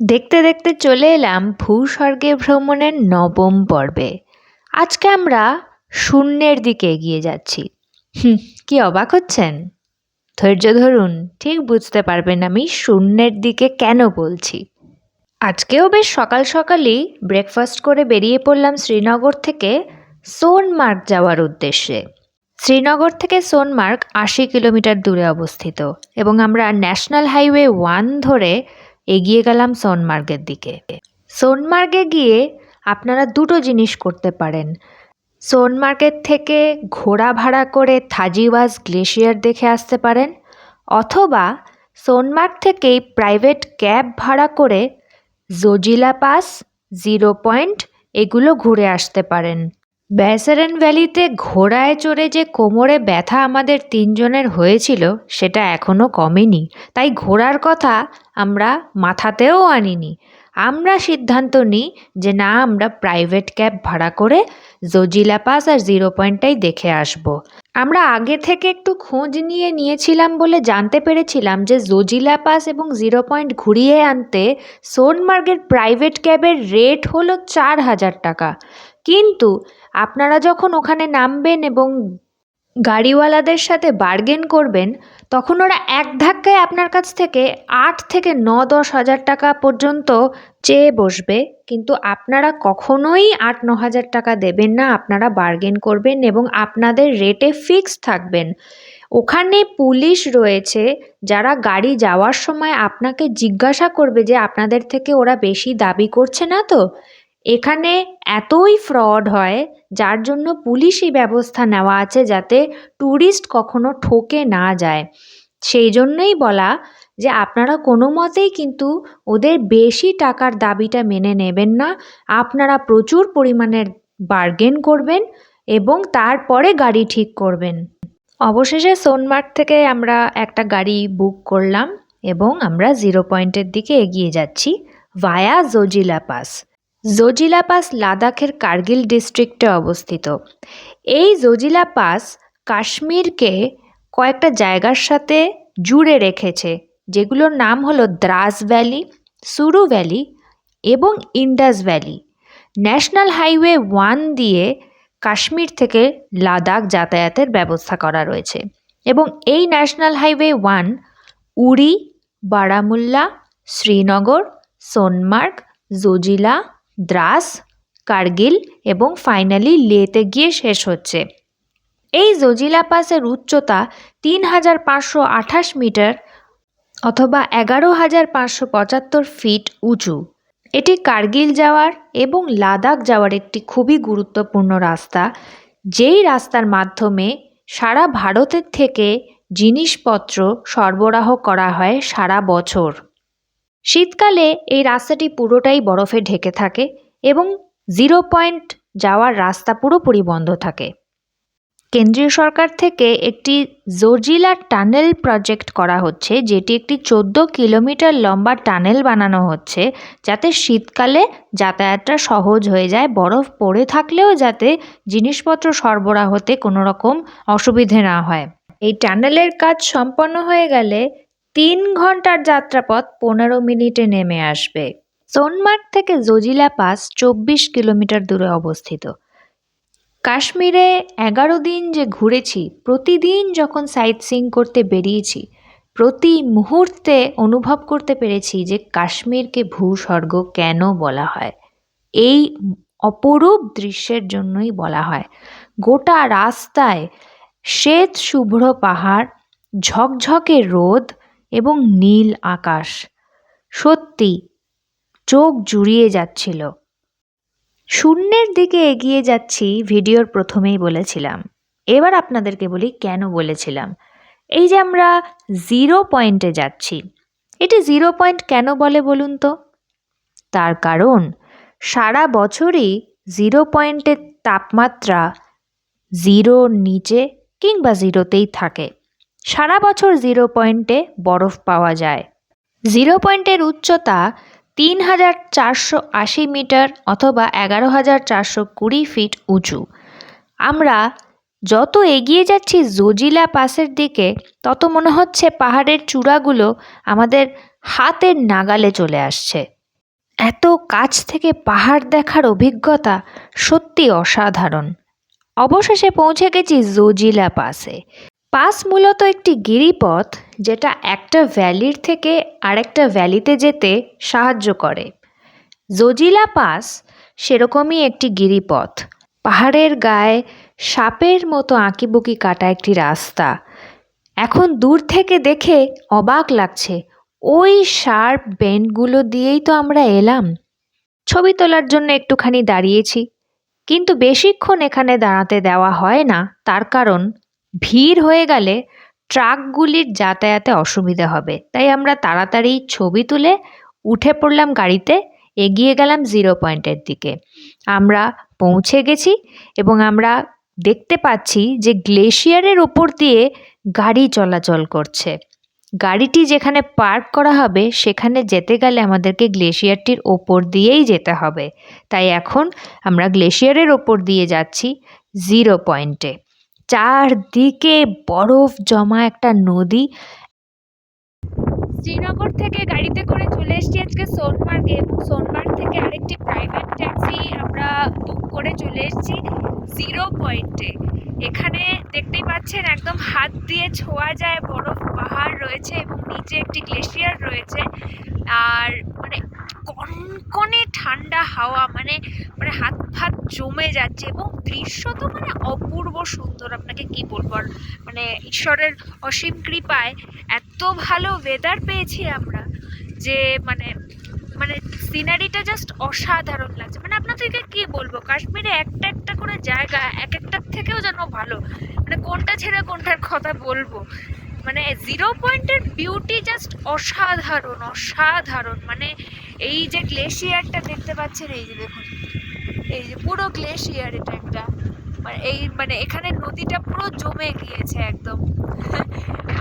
দেখতে দেখতে চলে এলাম ভূস্বর্গে ভ্রমণের নবম পর্বে। আজকে আমরা শূন্যের দিকে এগিয়ে যাচ্ছি। কি অবাক হচ্ছেন? ধৈর্য ধরুন, ঠিক বুঝতে পারবেন আমি শূন্যের দিকে কেন বলছি। আজকেও বেশ সকাল সকালই ব্রেকফাস্ট করে বেরিয়ে পড়লাম শ্রীনগর থেকে সোনমার্গ যাওয়ার উদ্দেশ্যে। শ্রীনগর থেকে সোনমার্গ আশি কিলোমিটার দূরে অবস্থিত এবং আমরা ন্যাশনাল হাইওয়ে ওয়ান ধরে এগিয়ে গেলাম সোনমার্গের দিকে। সোনমার্গে গিয়ে আপনারা দুটো জিনিস করতে পারেন। সোনমার্গের থেকে ঘোড়া ভাড়া করে থাজিওয়াজ গ্লেশিয়ার দেখে আসতে পারেন, অথবা সোনমার্গ থেকেই প্রাইভেট ক্যাব ভাড়া করে জজিলা পাস, জিরো পয়েন্ট, এগুলো ঘুরে আসতে পারেন। ব্যাসারেন ভ্যালিতে ঘোড়ায় চড়ে যে কোমরে ব্যথা আমাদের তিনজনের হয়েছিল, সেটা এখনও কমেনি। তাই ঘোড়ার কথা আমরা মাথাতেও আনিনি। আমরা সিদ্ধান্ত নিই যে না, আমরা প্রাইভেট ক্যাব ভাড়া করে জজিলা পাস আর জিরো পয়েন্টটাই দেখে আসব। আমরা আগে থেকে একটু খোঁজ নিয়ে নিয়েছিলাম বলে জানতে পেরেছিলাম যে জজিলা পাস এবং জিরো পয়েন্ট ঘুরিয়ে আনতে সোনমার্গের প্রাইভেট ক্যাবের রেট হলো চার হাজার টাকা। কিন্তু আপনারা যখন ওখানে নামবেন এবং গাড়িওয়ালাদের সাথে বার্গেন করবেন, তখন ওরা এক ধাক্কায় আপনার কাছ থেকে আট থেকে ন, দশ হাজার টাকা পর্যন্ত চেয়ে বসবে। কিন্তু আপনারা কখনোই আট, ন হাজার টাকা দেবেন না, আপনারা বার্গেন করবেন এবং আপনাদের রেটে ফিক্স থাকবেন। ওখানে পুলিশ রয়েছে, যারা গাড়ি যাওয়ার সময় আপনাকে জিজ্ঞাসা করবে যে আপনাদের থেকে ওরা বেশি দাবি করছে না তো? এখানে এতই ফ্রড হয়, যার জন্য পুলিশি ব্যবস্থা নেওয়া আছে যাতে ট্যুরিস্ট কখনো ঠকে না যায়। সেই জন্যই বলা যে আপনারা কোনো মতেই কিন্তু ওদের বেশি টাকার দাবিটা মেনে নেবেন না। আপনারা প্রচুর পরিমাণের বার্গেন করবেন এবং তারপরে গাড়ি ঠিক করবেন। অবশেষে সোনমার্গ থেকে আমরা একটা গাড়ি বুক করলাম এবং আমরা জিরো পয়েন্টের দিকে এগিয়ে যাচ্ছি, via Zojila pass Zojila pass লাদাখের কার্গিল ডিস্ট্রিক্টে অবস্থিত। এই জজিলা পাস কাশ্মীরকে কয়েকটা জায়গার সাথে জুড়ে রেখেছে, যেগুলোর নাম হলো দ্রাস ভ্যালি, সুরু ভ্যালি এবং Indus valley. National highway one দিয়ে কাশ্মীর থেকে লাদাখ যাতায়াতের ব্যবস্থা করা রয়েছে এবং এই national highway one Uri, Baramulla, Srinagar, Sonamarg, Zojila Dras, Kargil এবং ফাইনালি লেতে গিয়ে শেষ হচ্ছে। এই জজিলা পাসের উচ্চতা তিন হাজার পাঁচশো আঠাশ মিটার অথবা এগারো হাজার পাঁচশো পঁচাত্তর ফিট উঁচু। এটি কার্গিল যাওয়ার এবং লাদাখ যাওয়ার একটি খুবই গুরুত্বপূর্ণ রাস্তা, যেই রাস্তার মাধ্যমে সারা ভারতের থেকে জিনিসপত্র সরবরাহ করা হয় সারা বছর। শীতকালে এই রাস্তাটি পুরোটাই বরফে ঢেকে থাকে এবং জিরো পয়েন্ট যাওয়ার রাস্তা পুরোপুরি বন্ধ থাকে। কেন্দ্রীয় সরকার থেকে একটি জোরজিলা টানেল প্রজেক্ট করা হচ্ছে, যেটি একটি চোদ্দ কিলোমিটার লম্বা টানেল বানানো হচ্ছে, যাতে শীতকালে যাতায়াতটা সহজ হয়ে যায়, বরফ পড়ে থাকলেও যাতে জিনিসপত্র সরবরাহতে কোনো রকম অসুবিধে না হয়। এই টানেলের কাজ সম্পন্ন হয়ে গেলে তিন ঘণ্টার যাত্রাপথ পনেরো মিনিটে নেমে আসবে। সোনমার্গ থেকে জজিলা পাস চব্বিশ কিলোমিটার দূরে অবস্থিত। কাশ্মীরে এগারো দিন যে ঘুরেছি, প্রতিদিন যখন সাইট সিং করতে বেরিয়েছি, প্রতি মুহূর্তে অনুভব করতে পেরেছি যে কাশ্মীরকে ভূস্বর্গ কেন বলা হয়। এই অপরূপ দৃশ্যের জন্যই বলা হয়। গোটা রাস্তায় শ্বেত শুভ্র পাহাড়, ঝকঝকে রোদ এবং নীল আকাশ। সত্যি, চোখ জুড়িয়ে যাচ্ছিল। শূন্যের দিকে এগিয়ে যাচ্ছি ভিডিওর প্রথমেই বলেছিলাম। এবার আপনাদেরকে বলি কেন বলেছিলাম। এই যে আমরা জিরো পয়েন্টে যাচ্ছি, এটি জিরো পয়েন্ট কেন বলে বলুন তো? তার কারণ, সারা বছরই জিরো পয়েন্টের তাপমাত্রা জিরোর নিচে কিংবা জিরোতেই থাকে। সারা বছর জিরো পয়েন্টে বরফ পাওয়া যায়। জিরো পয়েন্টের উচ্চতা তিন হাজার চারশো আশি মিটার অথবা এগারো হাজার চারশো কুড়ি ফিট উঁচু। আমরা যত এগিয়ে যাচ্ছি জজিলা পাসের দিকে, তত মনে হচ্ছে পাহাড়ের চূড়াগুলো আমাদের হাতের নাগালে চলে আসছে। এত কাছ থেকে পাহাড় দেখার অভিজ্ঞতা সত্যি অসাধারণ। অবশেষে পৌঁছে গেছি জোজিলা পাসে। পাস মূলত একটি গিরিপথ যেটা একটা ভ্যালির থেকে আরেকটা ভ্যালিতে যেতে সাহায্য করে। জজিলা পাস সেরকমই একটি গিরিপথ। পাহাড়ের গায়ে সাপের মতো আঁকিবুকি কাটা একটি রাস্তা। এখন দূর থেকে দেখে অবাক লাগছে, ওই শার্প বেন্ডগুলো দিয়েই তো আমরা এলাম। ছবি তোলার জন্য একটুখানি দাঁড়িয়েছি, কিন্তু বেশিক্ষণ এখানে দাঁড়াতে দেওয়া হয় না, তার কারণ ভিড় হয়ে গেলে ট্রাকগুলির যাতায়াতে অসুবিধা হবে। তাই আমরা তাড়াতাড়ি ছবি তুলে উঠে পড়লাম গাড়িতে, এগিয়ে গেলাম জিরো পয়েন্টের দিকে। আমরা পৌঁছে গেছি এবং আমরা দেখতে পাচ্ছি যে গ্লেশিয়ারের ওপর দিয়ে গাড়ি চলাচল করছে। গাড়িটি যেখানে পার্ক করা হবে, সেখানে যেতে গেলে আমাদেরকে গ্লেশিয়ারটির ওপর দিয়েই যেতে হবে। তাই এখন আমরা গ্লেশিয়ারের ওপর দিয়ে যাচ্ছি জিরো পয়েন্টে। চারদিকে বরফ জমা একটা নদী। শ্রীনগর থেকে গাড়িতে করে চলে এসেছি আজকে সোনমার্গে এবং সোনমার্গ থেকে আরেকটি প্রাইভেট ট্যাক্সি আমরা বুক করে চলে এসেছি জিরো পয়েন্টে এখানে দেখতেই পাচ্ছেন একদম হাত দিয়ে ছোঁয়া যায় বরফ পাহাড় রয়েছে এবং নিচে একটি গ্লেশিয়ার রয়েছে। আর কনকনে ঠান্ডা হাওয়া মানে মানে হাত ফাত জমে যাচ্ছে এবং দৃশ্য তো মানে অপূর্ব সুন্দর। আপনাকে কি বলব? আর মানে ঈশ্বরের অসীম কৃপায় এত ভালো ওয়েদার পেয়েছি আমরা যে মানে মানে সিনারিটা জাস্ট অসাধারণ লাগছে। মানে আপনাদেরকে কি বলব? কাশ্মীরে একটা একটা করে জায়গা, এক একটার থেকেও যেন ভালো। মানে কোনটা ছেড়ে কোনটার কথা বলব? মানে জিরো পয়েন্টের বিউটি জাস্ট অসাধারণ অসাধারণ। মানে এই যে গ্লেশিয়ারটা দেখতে পাচ্ছেন, এই যে দেখুন, এই যে পুরো গ্লেশিয়ার এটা একটা। মানে এই মানে এখানে নদীটা পুরো জমে গিয়েছে একদম।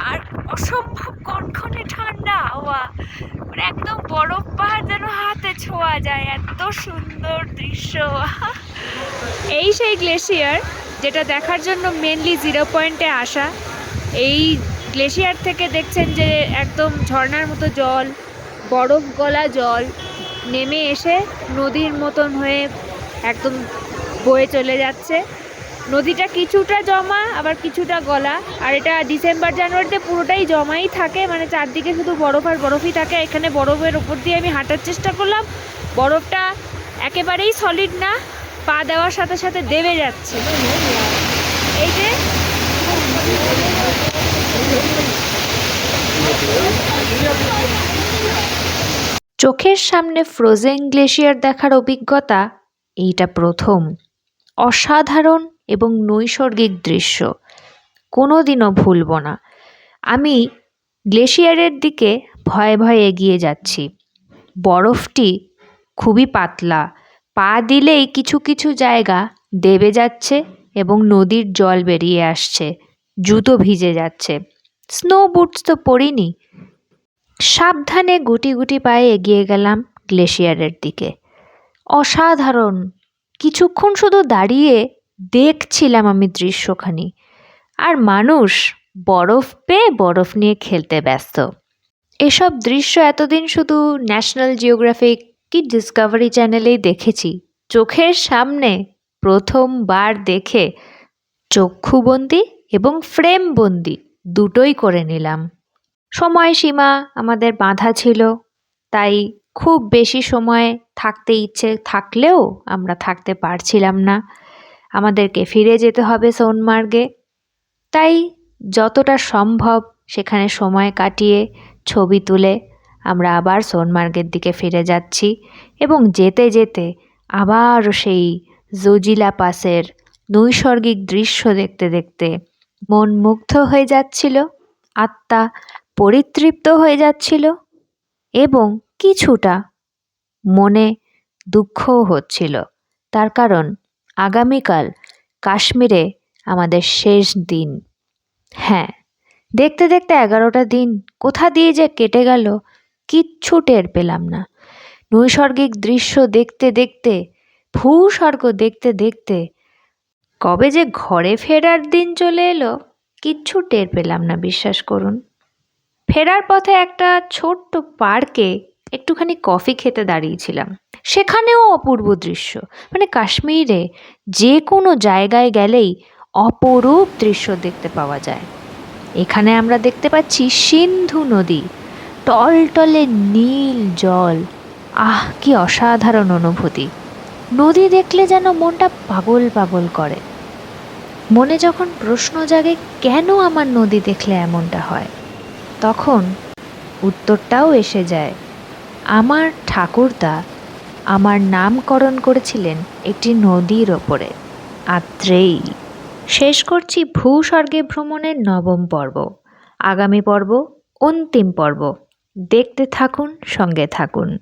আর অসম্ভব কনকনে ঠান্ডা হাওয়া। মানে একদম বরফ পাহাড় যেন হাতে ছোঁয়া যায়, এত সুন্দর দৃশ্য। এই সেই গ্লেশিয়ার যেটা দেখার জন্য মেনলি জিরো পয়েন্টে আসা, এই গ্লেশিয়ার থেকে দেখছেন যে একদম ঝর্ণার মতো জল, বরফ গলা জল নেমে এসে নদীর মতন হয়ে একদম বয়ে চলে যাচ্ছে। নদীটা কিছুটা জমা, আবার কিছুটা গলা। আর এটা ডিসেম্বর, জানুয়ারিতে পুরোটাই জমাই থাকে মানে চারদিকে শুধু বরফ আর বরফই থাকে। এখানে বরফের ওপর দিয়ে আমি হাঁটার চেষ্টা করলাম। বরফটা একেবারেই সলিড না, পা দেওয়ার সাথে সাথে দেবে যাচ্ছে। এই যে চোখের সামনে ফ্রোজেন গ্লেশিয়ার দেখার অভিজ্ঞতা এইটা প্রথম। অসাধারণ এবং নৈসর্গিক দৃশ্য। কোনো দিনও ভুলব না। আমি গ্লেশিয়ারের দিকে ভয়ে ভয়ে এগিয়ে যাচ্ছি। বরফটি খুবই পাতলা। পা দিলেই কিছু কিছু জায়গা দেবে যাচ্ছে এবং নদীর জল বেরিয়ে আসছে। জুতো ভিজে যাচ্ছে। স্নো বুটস তো পরিনি সাবধানে গুটি গুটি পায়ে এগিয়ে গেলাম গ্লেশিয়ারের দিকে। অসাধারণ। কিছুক্ষণ শুধু দাঁড়িয়ে দেখছিলাম আমি দৃশ্যখানি। আর মানুষ বরফ পেয়ে বরফ নিয়ে খেলতে ব্যস্ত। এসব দৃশ্য এতদিন শুধু ন্যাশনাল জিওগ্রাফিক কি ডিসকভারি চ্যানেলেই দেখেছি। চোখের সামনে প্রথমবার দেখে চক্ষুবন্দি এবং ফ্রেমবন্দি। দুটোই করে নিলাম। সময়সীমা আমাদের বাঁধা ছিল, তাই খুব বেশি সময় থাকতে ইচ্ছে থাকলেও আমরা থাকতে পারছিলাম না। আমাদেরকে ফিরে যেতে হবে সোনমার্গে। তাই যতটা সম্ভব সেখানে সময় কাটিয়ে ছবি তুলে আমরা আবার সোনমার্গের দিকে ফিরে যাচ্ছি এবং যেতে যেতে আবার সেই জজিলা পাসের নৈসর্গিক দৃশ্য দেখতে দেখতে মন মুগ্ধ হয়ে যাচ্ছিল, আত্মা পরিতৃপ্ত হয়ে যাচ্ছিল এবং কিছুটা মনে দুঃখও হচ্ছিল। তার কারণ আগামীকাল কাশ্মীরে আমাদের শেষ দিন। হ্যাঁ দেখতে দেখতে এগারোটা দিন কোথা দিয়ে যে কেটে গেল কিচ্ছু টের পেলাম না। নৈসর্গিক দৃশ্য দেখতে দেখতে, ভূস্বর্গ দেখতে দেখতে কবে যে ঘরে ফেরার দিন চলে এলো, কিচ্ছু টের পেলাম না, বিশ্বাস করুন। ফেরার পথে একটা ছোট্ট পার্কে একটুখানি কফি খেতে দাঁড়িয়েছিলাম। সেখানেও অপূর্ব দৃশ্য। মানে কাশ্মীরে যে কোনো জায়গায় গেলেই অপরূপ দৃশ্য দেখতে পাওয়া যায়। এখানে আমরা দেখতে পাচ্ছি সিন্ধু নদী। টলটলে নীল জল। আহ, কি অসাধারণ অনুভূতি। নদী দেখলে যেন মনটা পাগল পাগল করে। মনে যখন প্রশ্ন জাগে, কেন আমার নদী দেখলে এমনটা হয়? তখন উত্তরটাও এসে যায়, আমার ঠাকুরদা আমার নামকরণ করেছিলেন একটি নদীর ওপরে আত্রেই শেষ করছি ভূস্বর্গে ভ্রমণের নবম পর্ব। আগামী পর্ব অন্তিম পর্ব। দেখতে থাকুন, সঙ্গে থাকুন।